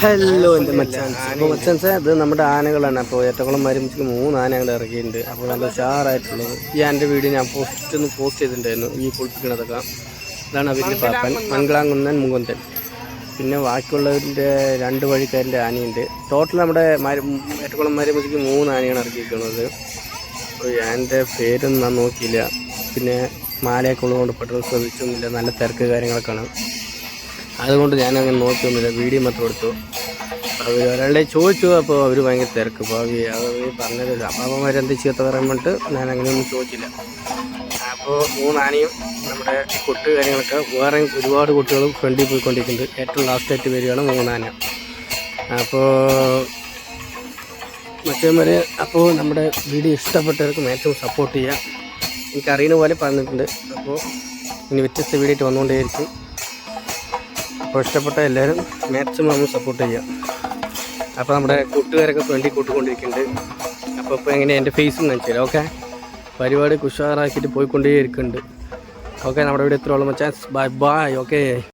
Hello എന്റെ മച്ചാൻസ്. അപ്പോൾ മച്ചാൻസ് ഇത് നമ്മുടെ ആനകളാണ്. അപ്പോൾ ഏറ്റക്കുളം മരുമിച്ച് മൂന്ന് ആനകൾ ഇറക്കിയിട്ടുണ്ട് അപ്പോൾ നല്ല ഷാറായിട്ടുള്ളത് ഈ ആന്റെ വീഡിയോ ഞാൻ പോസ്റ്റ് ഒന്ന് പോസ്റ്റ് ചെയ്തിട്ടുണ്ടായിരുന്നു. ഈ കുളിപ്പിക്കണതൊക്കെ ഇതാണ് അവരുടെ പാപ്പൻ മംഗളാങ്കുന്നൻ മുകുന്ദൻ. പിന്നെ ബാക്കിയുള്ളവരിന്റെ രണ്ട് വഴിക്കാരന്റെ ആനയുണ്ട്. ടോട്ടൽ നമ്മുടെ മര ഏറ്റക്കുളം മരുമിച്ചിക്ക് മൂന്ന് ആനയാണ് ഇറക്കിയിരിക്കുന്നത് അപ്പോൾ എന്റെ പേരൊന്നും ഞാൻ നോക്കിയില്ല. പിന്നെ മാലയൊക്കെ ഉള്ളതുകൊണ്ട് പെട്ടെന്ന് ശ്രദ്ധിച്ചൊന്നുമില്ല. നല്ല തിരക്ക് കാര്യങ്ങളൊക്കെയാണ്. അതുകൊണ്ട് ഞാൻ അങ്ങനെ നോക്കിയൊന്നുമില്ല വീഡിയോ മാത്രം എടുത്തു. അവർ ഒരാളെ ചോദിച്ചു അപ്പോൾ അവർ ഭയങ്കര തിരക്ക്. അപ്പോൾ അവർ പറഞ്ഞത് അപ്പാപ്പന്മാരെന്ത് ചീത്ത പറയാൻ വേണ്ടിട്ട് ഞാൻ അങ്ങനെയൊന്നും ചോദിച്ചില്ല അപ്പോൾ മൂന്നാനയും നമ്മുടെ കൊട്ട് കാര്യങ്ങളൊക്കെ വേറെ ഒരുപാട് കുട്ടികളും ഫ്രണ്ടിൽ പോയിക്കൊണ്ടിരിക്കുന്നുണ്ട്. ഏറ്റവും ലാസ്റ്റായിട്ട് വരികയാണ് മൂന്നാന അപ്പോൾ മറ്റേമാരെ അപ്പോൾ നമ്മുടെ വീഡിയോ ഇഷ്ടപ്പെട്ടവർക്ക് മാക്സിമം സപ്പോർട്ട് ചെയ്യുക എനിക്കറിയുന്ന പോലെ പറഞ്ഞിട്ടുണ്ട്. അപ്പോൾ ഇനി വ്യത്യസ്ത വീഡിയോ ആയിട്ട് വന്നുകൊണ്ടേയിരിക്കും. അപ്പോൾ ഇഷ്ടപ്പെട്ട എല്ലാവരും മാക്സിമം നമ്മൾ സപ്പോർട്ട് ചെയ്യാം അപ്പോൾ നമ്മുടെ കൂട്ടുകാരൊക്കെ ഫ്രണ്ടിൽ കൂട്ടിക്കൊണ്ടിരിക്കുന്നുണ്ട്. അപ്പോൾ ഇപ്പോൾ എങ്ങനെയാണ് എന്റെ ഫേസും കാണിച്ചു ഓക്കെ പരിപാടി കുഷാറാക്കിയിട്ട് പോയിക്കൊണ്ടേ ഇരിക്കുന്നുണ്ട് ഓക്കെ നമ്മുടെ ഇവിടെ എത്ര മച്ചാൻസ് മച്ചാൻ. By bye okay